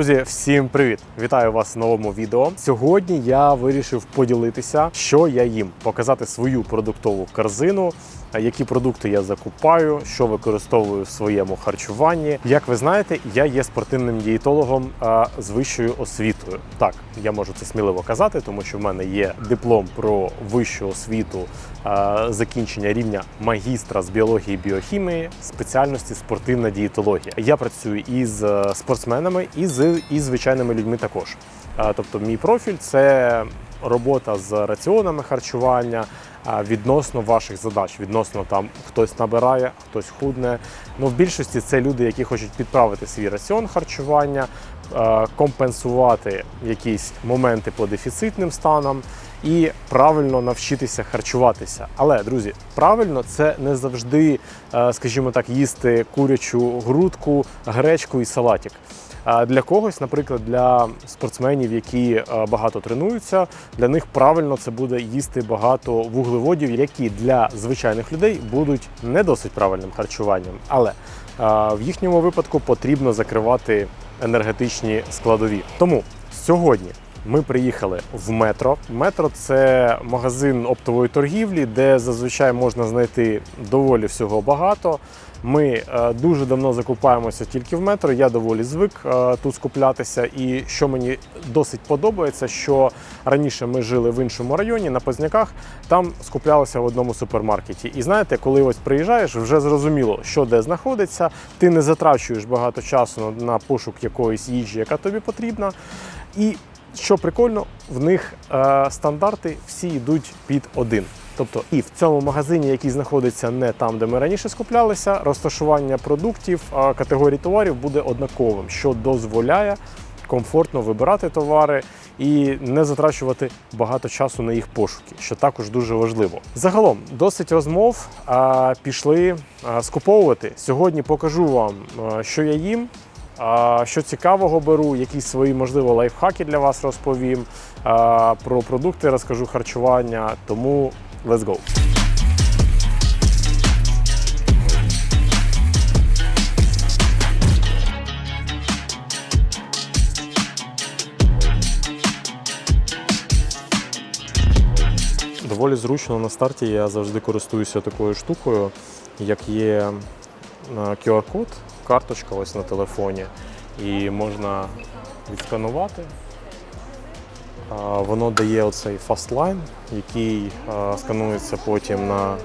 Друзі, всім привіт! Вітаю вас в новому відео. Сьогодні я вирішив поділитися, що я їм, показати свою продуктову корзину, які продукти я закупаю, що використовую в своєму харчуванні. Як ви знаєте, я є спортивним дієтологом з вищою освітою. Так, я можу це сміливо казати, тому що в мене є диплом про вищу освіту закінчення рівня магістра з біології і біохімії, спеціальності спортивна дієтологія. Я працюю із е, спортсменами і з і звичайними людьми також. Тобто, мій профіль це робота з раціонами харчування. Відносно ваших задач, відносно там хтось набирає, хтось худне. Ну в більшості це люди, які хочуть підправити свій раціон харчування, компенсувати якісь моменти по дефіцитним станам і правильно навчитися харчуватися. Але друзі, правильно це не завжди, е, скажімо так, їсти курячу грудку, гречку і салатик. Для когось, наприклад, для спортсменів, які е, багато тренуються, для них правильно це буде їсти багато вуглеводів, які для звичайних людей будуть не досить правильним харчуванням. Але е, в їхньому випадку потрібно закривати енергетичні складові. Тому сьогодні ми приїхали в метро. Метро це магазин оптової торгівлі, де зазвичай можна знайти доволі всього багато. Ми е, дуже давно закупаємося тільки в метро. Я доволі звик е, тут скуплятися. І що мені досить подобається, що раніше ми жили в іншому районі на Позняках, там скуплялися в одному супермаркеті. І знаєте, коли ось приїжджаєш, вже зрозуміло, що де знаходиться. Ти не затрачуєш багато часу на пошук якоїсь їжі, яка тобі потрібна. І що прикольно, в них е, стандарти всі йдуть під один. Тобто і в цьому магазині, який знаходиться не там, де ми раніше скуплялися, розташування продуктів, е, категорій товарів буде однаковим, що дозволяє комфортно вибирати товари і не затрачувати багато часу на їх пошуки, що також дуже важливо. Загалом досить розмов а, пішли а, скуповувати. Сьогодні покажу вам, а, що я їм. Що цікавого беру, якісь свої, можливо, лайфхаки для вас розповім. Про продукти розкажу харчування. Тому let's go! Доволі зручно на старті я завжди користуюся такою штукою, як є е, QR-код, карточка ось на телефоні, і можна відсканувати. Воно дає оцей фастлайн, який сканується потім на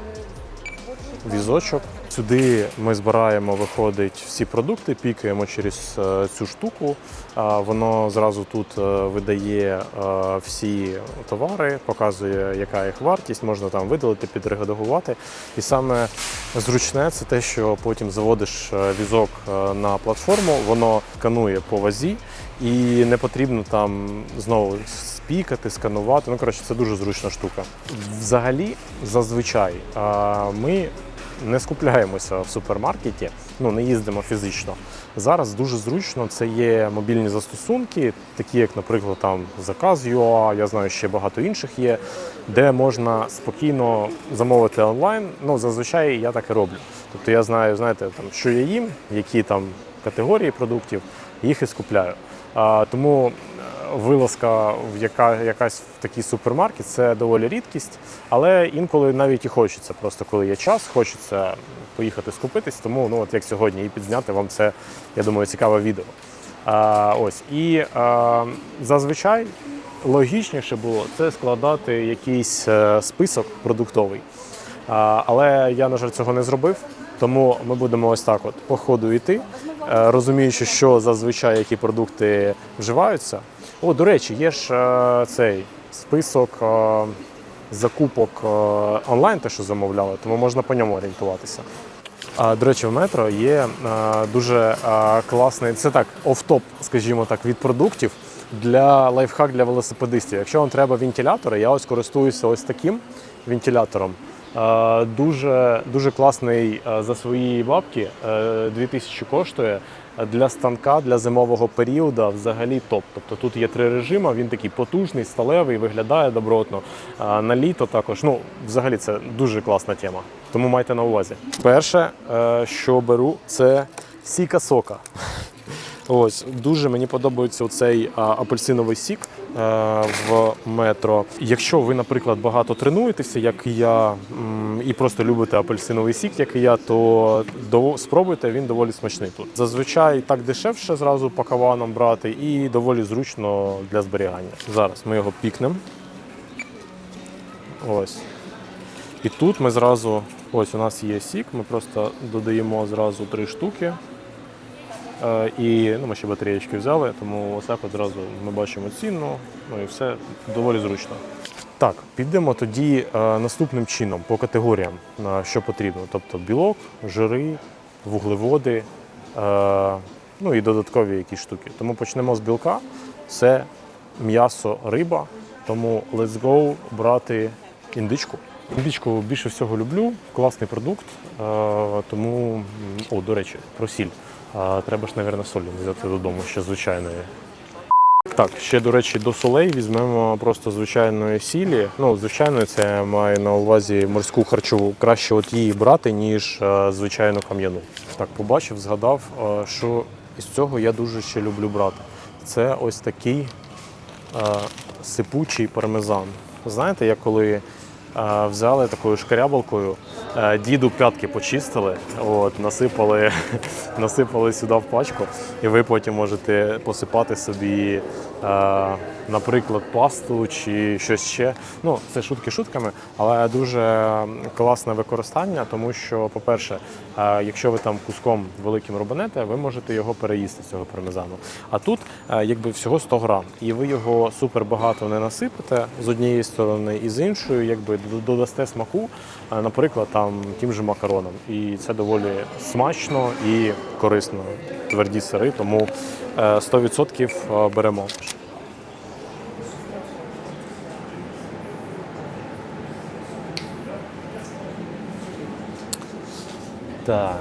візочок. Сюди ми збираємо, виходить всі продукти, пікаємо через е, цю штуку. Воно зразу тут е, видає е, всі товари, показує, яка їх вартість, можна там видалити, підредагувати. І саме зручне це те, що потім заводиш візок на платформу, воно сканує по вазі, і не потрібно там знову спікати, сканувати. Ну коротше, це дуже зручна штука. Взагалі, зазвичай ми не скупляємося в супермаркеті, ну не їздимо фізично. Зараз дуже зручно це є мобільні застосунки, такі як, наприклад, там Заказ.ua, я знаю, ще багато інших є, де можна спокійно замовити онлайн. Ну зазвичай я так і роблю. Тобто я знаю, знаєте, там що я їм, які там категорії продуктів, їх і скупляю. А, тому вилазка в яка, якась в такий супермаркет це доволі рідкість, але інколи навіть і хочеться. Просто коли є час, хочеться поїхати скупитись. Тому ну от як сьогодні і підзняти вам це, я думаю, цікаве відео. А, ось і а, зазвичай логічніше було це складати якийсь е, список продуктовий. А, але я, на жаль, цього не зробив. Тому ми будемо ось так от по ходу йти, е, розуміючи, що зазвичай які продукти вживаються. О, до речі, є ж е, цей список е, закупок е, онлайн, те, що замовляли, тому можна по ньому орієнтуватися. А, До речі, в метро є е, дуже е, класний, це так, оф-топ, скажімо так, від продуктів для лайфхак для велосипедистів. Якщо вам треба вентилятори, я ось користуюся ось таким вентилятором. Е, Дуже, дуже класний за свої бабки. е, 2000 коштує. Для станка для зимового періоду взагалі топ. Тобто тут є три режими, він такий потужний, сталевий, виглядає добротно. На літо також. Ну, взагалі це дуже класна тема. Тому майте на увазі. Перше, е, що беру, це сіка сока. Ось дуже мені подобається цей апельсиновий сік е, в метро. Якщо ви, наприклад, багато тренуєтеся, як я, і просто любите апельсиновий сік, як і я, то спробуйте, він доволі смачний тут. Зазвичай так дешевше зразу по каванам брати, і доволі зручно для зберігання. Зараз ми його пікнемо. Ось. І тут ми зразу, ось у нас є сік, ми просто додаємо зразу три штуки. Е, І ну, ми ще батареєчки взяли, тому ось от ми бачимо ціну, ну і все доволі зручно. Так, підемо тоді е, наступним чином по категоріям, що потрібно. Тобто білок, жири, вуглеводи, е, ну і додаткові якісь штуки. Тому почнемо з білка. Це м'ясо, риба. Тому let's go брати індичку. Індичку більше всього люблю, класний продукт. Тому, о, до речі, про сіль. Е, треба ж, мабуть, солі взяти додому ще звичайної. Так, ще до речі, до солей візьмемо просто звичайної сілі. Ну, звичайно, це я маю на увазі морську харчову. Краще от її брати, ніж е, звичайну кам'яну. Так, побачив, згадав, е, що із цього я дуже ще люблю брати. Це ось такий е, сипучий пармезан. Знаєте, як коли взяли такою шкарябалкою, е, діду п'ятки почистили, от, насипали, насипали сюди в пачку, і ви потім можете посипати собі, е, наприклад, пасту чи щось ще. Ну, це шутки шутками, але дуже класне використання, тому що, по-перше, е, якщо ви там куском великим рубанете, ви можете його переїсти цього пармезану. А тут е, якби всього 100 грам, і ви його супер багато не насипете з однієї сторони, і з іншої, якби додасте смаку, е, наприклад, там тим же макаронам. І це доволі смачно і корисно. Тверді сири, тому е, 100% беремо. Так.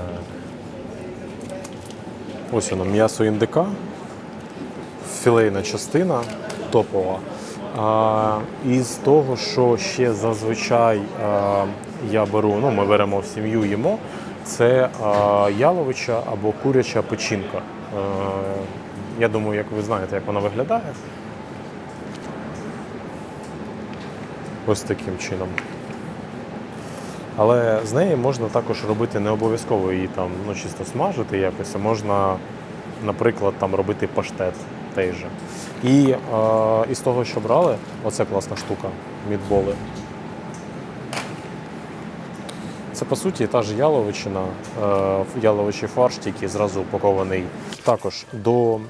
Ось воно м'ясо індика, філейна частина топова. А, із того, що ще зазвичай а, я беру, ну ми беремо в сім'ю їмо, це а, яловича або куряча печінка. Е, я думаю, як ви знаєте, як вона виглядає. Ось таким чином. Але з неї можна також робити не обов'язково її там ну, чисто смажити якось, а можна, наприклад, там робити паштет той же. І е, із того, що брали, оце класна штука, мідболи. Це по суті та ж яловичина, е, яловичий фарш, тільки зразу упакований. Також до е,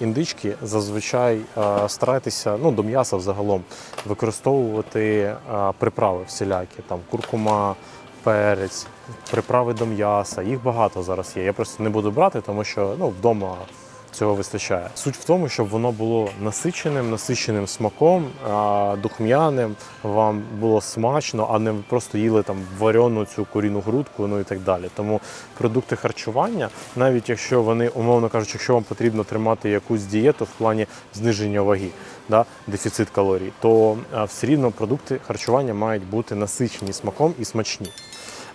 індички зазвичай е, старайтеся, ну до м'яса взагалом, використовувати приправи всілякі, там куркума, перець, приправи до м'яса. Їх багато зараз є. Я просто не буду брати, тому що ну, вдома цього вистачає. Суть в тому, щоб воно було насиченим, насиченим смаком, духм'яним, вам було смачно, а не ви просто їли там варену цю куріну грудку, ну і так далі. Тому продукти харчування, навіть якщо вони, умовно кажучи, якщо вам потрібно тримати якусь дієту в плані зниження ваги, да, дефіцит калорій, то все рівно продукти харчування мають бути насичені смаком і смачні.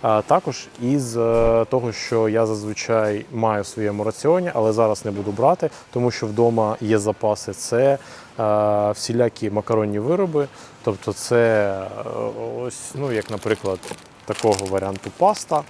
Також із е, того, що я зазвичай маю в своєму раціоні, але зараз не буду брати, тому що вдома є запаси. Це е, всілякі макаронні вироби, тобто це е, ось, ну як, наприклад. Такого варіанту паста,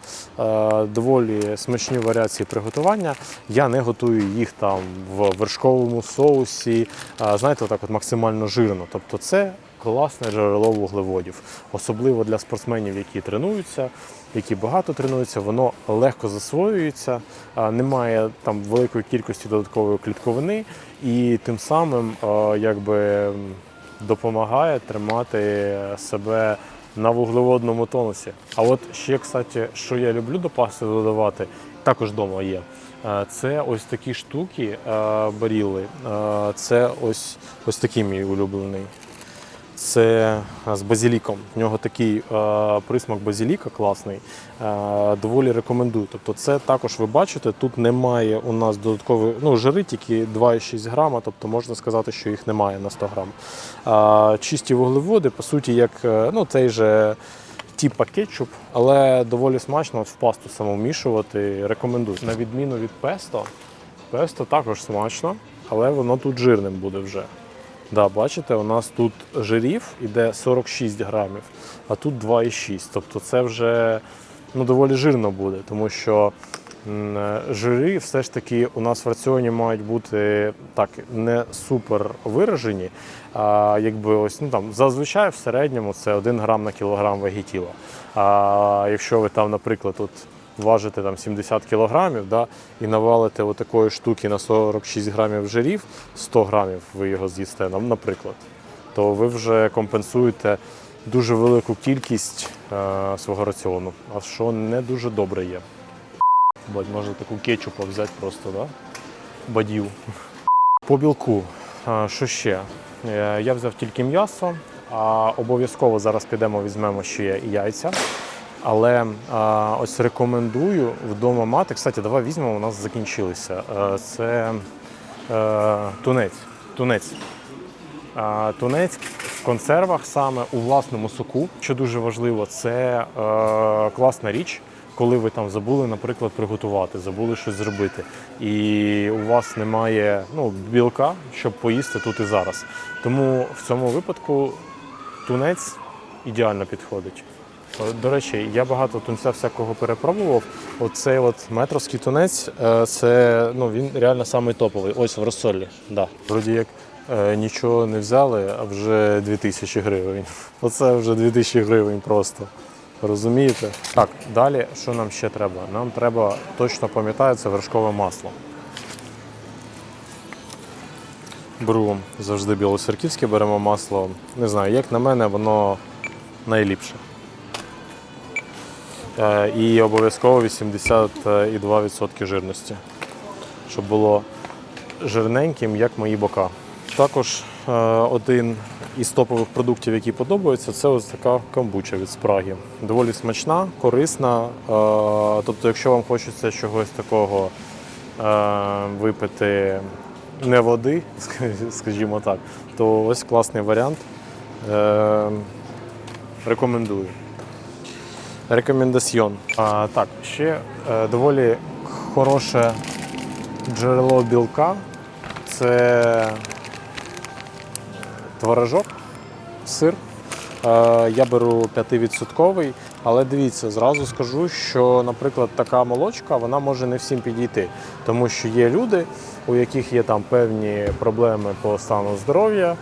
доволі смачні варіації приготування. Я не готую їх там в вершковому соусі, знаєте, отак от максимально жирно. Тобто це класне джерело вуглеводів, особливо для спортсменів, які тренуються, які багато тренуються, воно легко засвоюється, немає там великої кількості додаткової клітковини, і тим самим якби допомагає тримати себе на вуглеводному тонусі. А от ще, кстати, що я люблю до пасти додавати, також вдома є. Це ось такі штуки баріли. Це ось, ось такий мій улюблений. Це з базіліком. В нього такий присмак базіліка класний. Доволі рекомендую. Тобто, це також ви бачите, тут немає у нас додаткової ну, жири, тільки 2,6 грама, тобто можна сказати, що їх немає на 100 грам. Чисті вуглеводи, по суті, як е, ну, цей же. Типа кетчуп, але доволі смачно в пасту саму вмішувати. Рекомендую. На відміну від песто, Песто також смачно, але воно тут жирним буде вже. Да, бачите, у нас тут жирів іде 46 грамів, а тут 2,6. Тобто це вже ну, доволі жирно буде, тому що жири все ж таки у нас в раціоні мають бути так не супер виражені. А якби ось ну там зазвичай в середньому це 1 грам на кілограм ваги тіла. А якщо ви там, наприклад, от важите там 70 кілограмів, да, і навалите отакої штуки на 46 грамів жирів, 100 грамів ви його з'їсте, наприклад, то ви вже компенсуєте дуже велику кількість е, свого раціону, а що не дуже добре є. Бать, може таку кетчупа взяти просто, да? Бадів. По білку. Що ще? Е, Я взяв тільки м'ясо, а обов'язково зараз підемо, візьмемо ще і яйця. Але а, ось рекомендую вдома мати. Кстати, давай візьмемо, у нас закінчилися. Е, Це е, тунець. Тунець. А, Тунець в консервах саме у власному соку, що дуже важливо, це е, класна річ, коли ви там забули, наприклад, приготувати, забули щось зробити, і у вас немає ну, білка, щоб поїсти тут і зараз. Тому в цьому випадку тунець ідеально підходить. Е, До речі, я багато тунця всякого перепробував. Оцей от метровський тунець, е, це ну він реально самий топовий. Ось в розсолі. Да. Вроді як е, нічого не взяли, а вже 2000 гривень. Оце вже 2000 гривень просто. Розумієте? Так, далі що нам ще треба? Нам треба точно пам'ятаю, це вершкове масло. Беру завжди білосерківське, беремо масло. Не знаю, як на мене, воно найліпше. Е, І обов'язково 82% жирності, щоб було жирненьким, як мої бока. Також е, один із топових продуктів, які подобаються, це ось така камбуча від спраги. Доволі смачна, корисна. Е, Тобто, якщо вам хочеться чогось такого випити не води, скажімо так, то ось класний варіант. Рекомендую. Рекомендаціон. Так, ще е, доволі хороше джерело білка. Це творожок, сир. Е, я беру 5%, але дивіться, зразу скажу, що, наприклад, така молочка вона може не всім підійти, тому що є люди, у яких є там певні проблеми по стану здоров'я.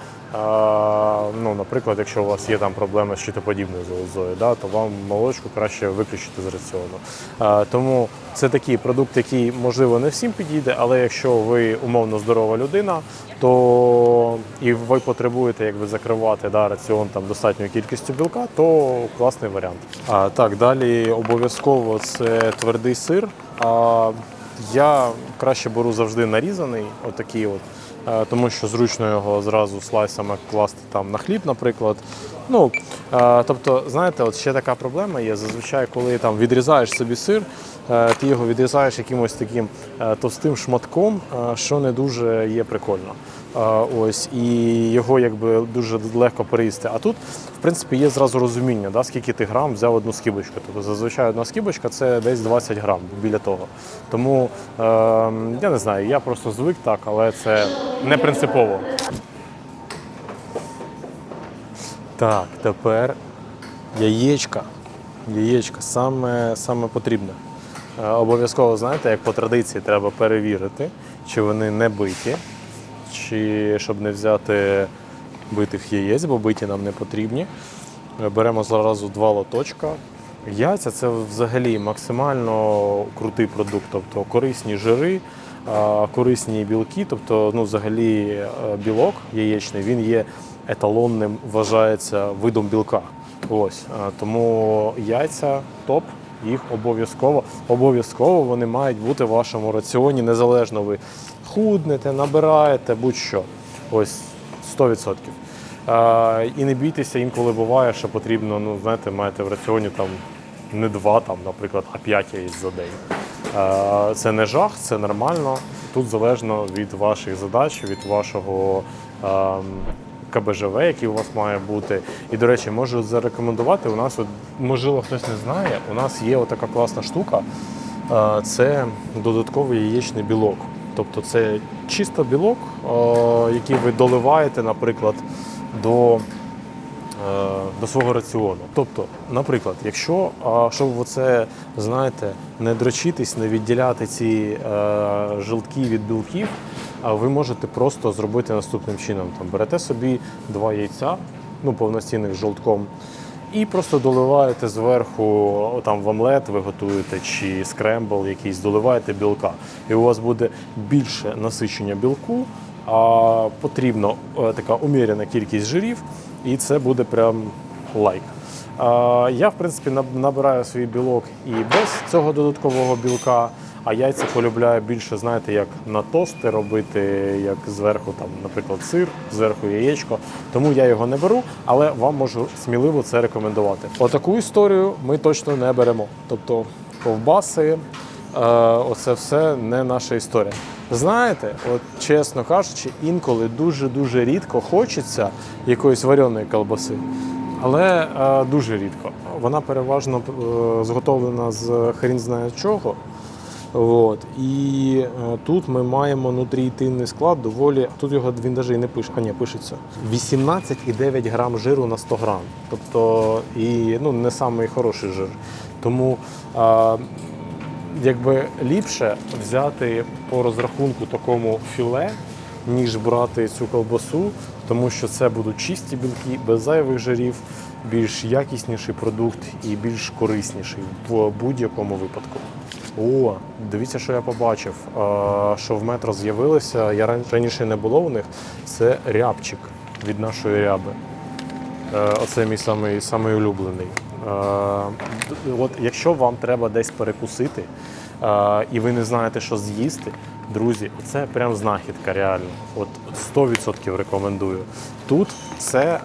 Ну, наприклад, якщо у вас є там проблеми з щитоподібною залозою, да, то вам молочку краще виключити з раціону. Тому це такий продукт, який можливо не всім підійде, але якщо ви умовно здорова людина, то і ви потребуєте якби закривати да, раціон там достатньою кількістю білка, то класний варіант. А, так, далі обов'язково це твердий сир. А, я краще беру завжди нарізаний, отакий от. Е, тому що зручно його зразу слайсами класти там на хліб, наприклад. Ну, е, тобто, знаєте, от ще така проблема є. Зазвичай, коли там відрізаєш собі сир, ти його відрізаєш якимось таким е, товстим шматком, е, що не дуже є прикольно. Е, Ось, і його якби дуже легко переїсти. А тут, в принципі, є зразу розуміння, да, скільки ти грам взяв одну скибочку. Тобто зазвичай одна скибочка це десь 20 грам біля того. Тому е, я не знаю, я просто звик так, але це не принципово. Так, тепер яєчка. Яєчка саме, саме потрібне. Е, Обов'язково, знаєте, як по традиції треба перевірити, чи вони не биті, чи щоб не взяти битих яєць, бо биті нам не потрібні. Е, Беремо зразу два лоточка. Яйця це взагалі максимально крутий продукт, тобто корисні жири, корисні білки, тобто ну, взагалі е, білок яєчний він є еталонним, вважається видом білка. Ось тому яйця топ. Їх обов'язково обов'язково вони мають бути в вашому раціоні, незалежно ви худнете, набираєте, будь-що. Ось 100%. А, і не бійтеся, інколи буває, що потрібно, ну знаєте, маєте в раціоні там не два, там, наприклад, а п'ять яєць за день. А, це не жах, це нормально. Тут залежно від ваших задач, від вашого. ем, КБЖВ, який у вас має бути. І, до речі, можу зарекомендувати. У нас, от, можливо, хтось не знає, у нас є така класна штука. Це додатковий яєчний білок. Тобто це чисто білок, який ви доливаєте, наприклад, до, е, до свого раціону. Тобто, наприклад, якщо щоб оце, знаєте, не дрочитись, не відділяти ці е, жилтки від білків, ви можете просто зробити наступним чином. Там берете собі два яйця, ну повноцінних з жовтком, і просто доливаєте зверху там в омлет ви готуєте чи скрембл якийсь, доливаєте білка. І у вас буде більше насичення білку, а потрібно е, така уміряна кількість жирів, і це буде прям лайк. Я, в принципі, наб- набираю свій білок і без цього додаткового білка. А яйця полюбляю більше, знаєте, як на тости робити, як зверху, там, наприклад, сир, зверху яєчко. Тому я його не беру, але вам можу сміливо це рекомендувати. Отаку історію ми точно не беремо. Тобто ковбаси, е, оце все не наша історія. Знаєте, от чесно кажучи, інколи дуже-дуже рідко хочеться якоїсь вареної колбаси. Але е, дуже рідко. Вона переважно е, зготовлена з хрін знає чого. От. І е, тут ми маємо нутріїтинний склад доволі. Тут його він навіть і не пише, а ні, пишеться. 18,9 грам жиру на 100 грам. Тобто і ну, не самий хороший жир. Тому е, якби ліпше взяти по розрахунку такому філе, ніж брати цю колбасу, тому що це будуть чисті білки, без зайвих жирів, більш якісніший продукт і більш корисніший в будь-якому випадку. О, дивіться, що я побачив. А, Що в метро з'явилося, я раніше не було у них. Це рябчик від нашої ряби. Е, Оце мій самий, самий улюблений. Е, От якщо вам треба десь перекусити е, і ви не знаєте, що з'їсти, друзі, це прям знахідка реально. От 100% рекомендую. Тут це е,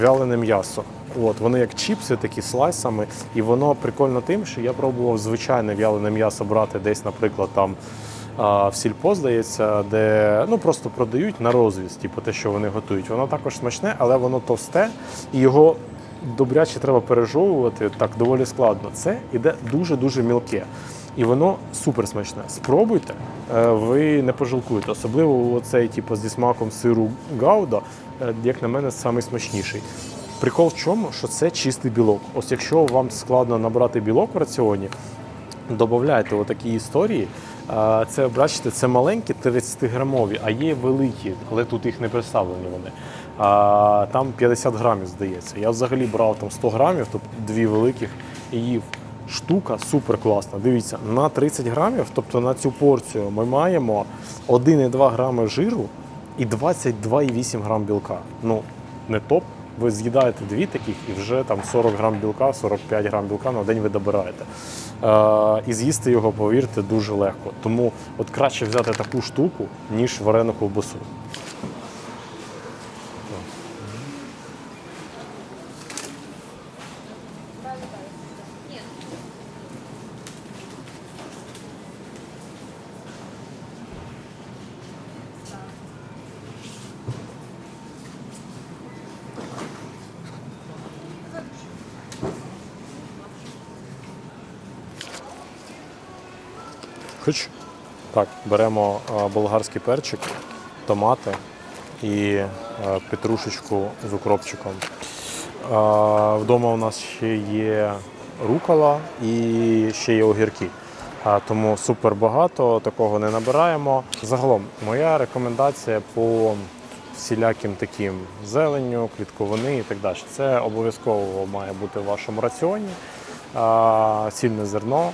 вялене м'ясо. От, вони як чіпси, такі слайсами, і воно прикольно тим, що я пробував звичайне вялене м'ясо брати десь, наприклад, там в сільпо, здається, де ну просто продають на розвіз, типу те, що вони готують. Воно також смачне, але воно товсте, і його добряче треба пережовувати так доволі складно. Це іде дуже-дуже мілке. І воно супер смачне. Спробуйте, е, ви не пожалкуєте. Особливо оцей, типу, зі смаком сиру гауда, е, як на мене, смачніший. Прикол в чому, що це чистий білок. Ось якщо вам складно набрати білок в раціоні, Додавайте отакі історії. Це бачите, це маленькі 30-грамові, а є великі, але тут їх не представлені вони. А, Там 50 грамів, здається. Я взагалі брав там 100 грамів, тобто дві великих і їв. Штука супер класна. Дивіться, на 30 грамів, тобто на цю порцію, ми маємо 1,2 грами жиру і 22,8 грам білка. Ну, не топ. Ви з'їдаєте дві таких і вже там 40 грам білка, 45 грам білка на день ви добираєте. Е, і з'їсти його, повірте, дуже легко. Тому от краще взяти таку штуку, ніж варену ковбасу. Так, беремо е, болгарський перчик, томати і е, петрушечку з укропчиком. Е, Вдома у нас ще є рукола і ще є огірки. Тому супер багато, такого не набираємо. Загалом, моя рекомендація по всіляким таким зеленню, клітковини і так далі. Це обов'язково має бути в вашому раціоні. А, Цільне зерно,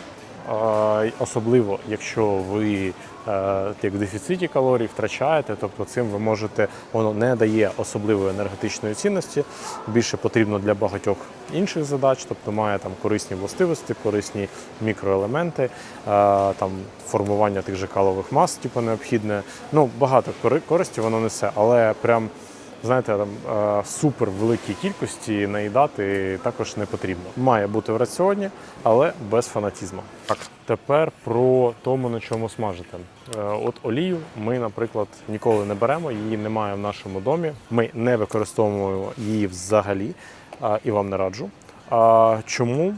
Особливо, якщо ви е, як в дефіциті калорій втрачаєте, тобто цим ви можете, воно не дає особливої енергетичної цінності, більше потрібно для багатьох інших задач, тобто має там корисні властивості, корисні мікроелементи, е, там формування тих же калових мас, типу необхідне. Ну багато кори- користі воно несе, але прям знаєте, там е, супер великій кількості наїдати також не потрібно. Має бути в раціоні, але без фанатізму. Так, тепер про тому, на чому смажити. Е, От олію ми, наприклад, ніколи не беремо, її немає в нашому домі. Ми не використовуємо її взагалі і вам не раджу. А, Чому?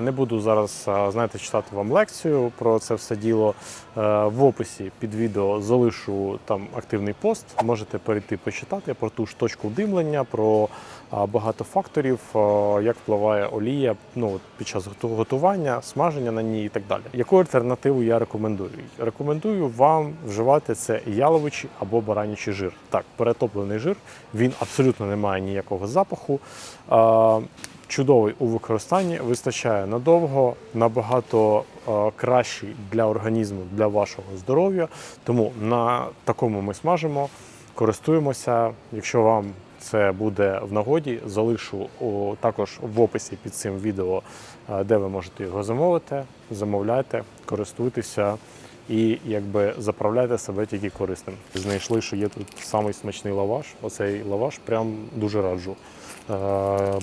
Не буду зараз знаєте, читати вам лекцію про це все діло. Е, В описі під відео залишу там активний пост. Можете перейти почитати про ту ж точку димлення, про багато факторів, як впливає олія ну, під час готування, смаження на ній і так далі. Яку альтернативу я рекомендую? Рекомендую вам вживати це яловичий або баранячий жир. Так, перетоплений жир, він абсолютно не має ніякого запаху. Чудовий у використанні, вистачає надовго, набагато е, кращий для організму, для вашого здоров'я. Тому на такому ми смажимо, користуємося. Якщо вам це буде в нагоді, залишу також в описі під цим відео, е, де ви можете його замовити. Замовляйте, користуйтеся і якби заправляйте себе тільки корисним. Знайшли, що є тут самий смачний лаваш. Оцей лаваш прям дуже раджу. Е,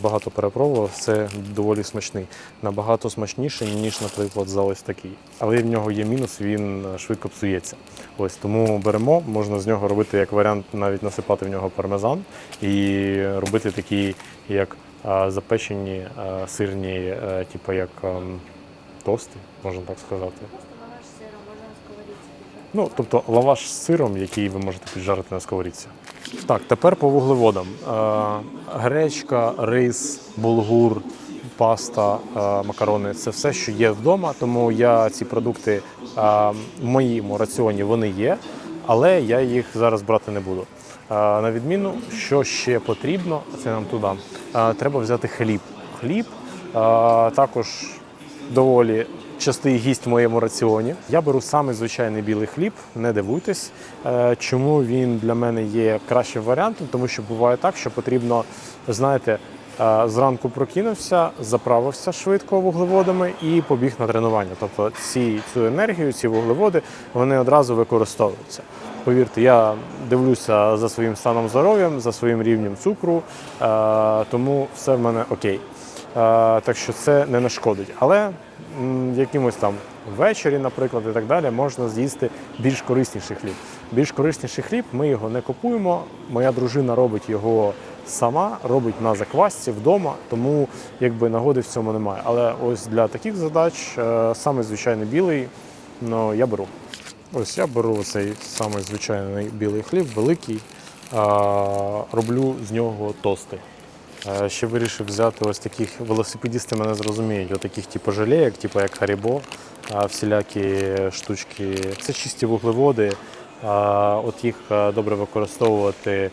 Багато перепробував, це доволі смачний. Набагато смачніший, ніж, наприклад, за ось такий. Але в нього є мінус, він е, швидко псується. Ось тому беремо, можна з нього робити як варіант, навіть насипати в нього пармезан і робити такі, як е, запечені сирні, типу як ем, тости, можна так сказати. Ну, тобто лаваш з сиром, який ви можете піджарити на сковорідці. Так, тепер по вуглеводам. Е, гречка, рис, булгур, паста, е, макарони це все, що є вдома. Тому я ці продукти е, в моєму раціоні вони є, але я їх зараз брати не буду. На відміну, що ще потрібно, це нам туди. треба взяти хліб. Хліб також доволі частий гість в моєму раціоні. Я беру саме звичайний білий хліб, не дивуйтесь. Е, Чому він для мене є кращим варіантом? Тому що буває так, що потрібно, знаєте, е, зранку прокинувся, заправився швидко вуглеводами і побіг на тренування. Тобто ці, цю енергію, ці вуглеводи, вони одразу використовуються. Повірте, я дивлюся за своїм станом здоров'я, за своїм рівнем цукру, е, тому все в мене окей. Так що це не нашкодить. Але якимось там ввечері, наприклад, і так далі, можна з'їсти більш корисніший хліб. Більш корисніший хліб, ми його не купуємо. Моя дружина робить його сама, робить на заквасці вдома, тому якби нагоди в цьому немає. Але ось для таких задач е, саме звичайний білий ну, я беру. Ось я беру цей самий звичайний білий хліб, великий, роблю з нього тости. Ще вирішив взяти ось таких велосипедісти мене зрозуміють, отаких типу жалеєк, типу як Харібо, всілякі штучки. Це чисті вуглеводи. От їх добре використовувати.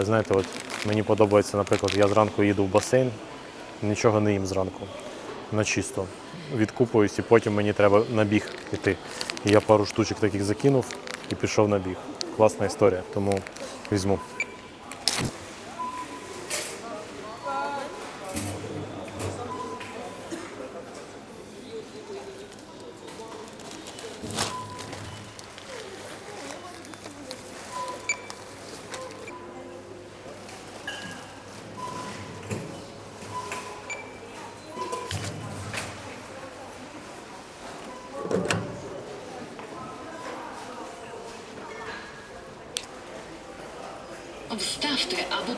Знаєте, от мені подобається, наприклад, я зранку їду в басейн, нічого не їм зранку. На чисто. Відкупуюсь і потім мені треба на біг іти. І я пару штучок таких закинув і пішов на біг. Класна історія, тому візьму.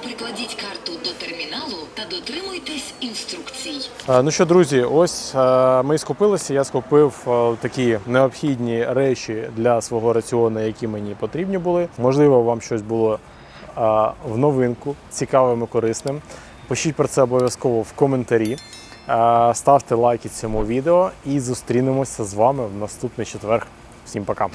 Прикладіть карту до терміналу та дотримуйтесь інструкцій. Е, Ну що, друзі, ось е, ми скупилися. Я скупив е, такі необхідні речі для свого раціону, які мені потрібні були. Можливо, вам щось було в новинку, цікавим і корисним. Пишіть про це обов'язково в коментарі. Ставте лайки цьому відео і зустрінемося з вами в наступний четвер. Всім пока!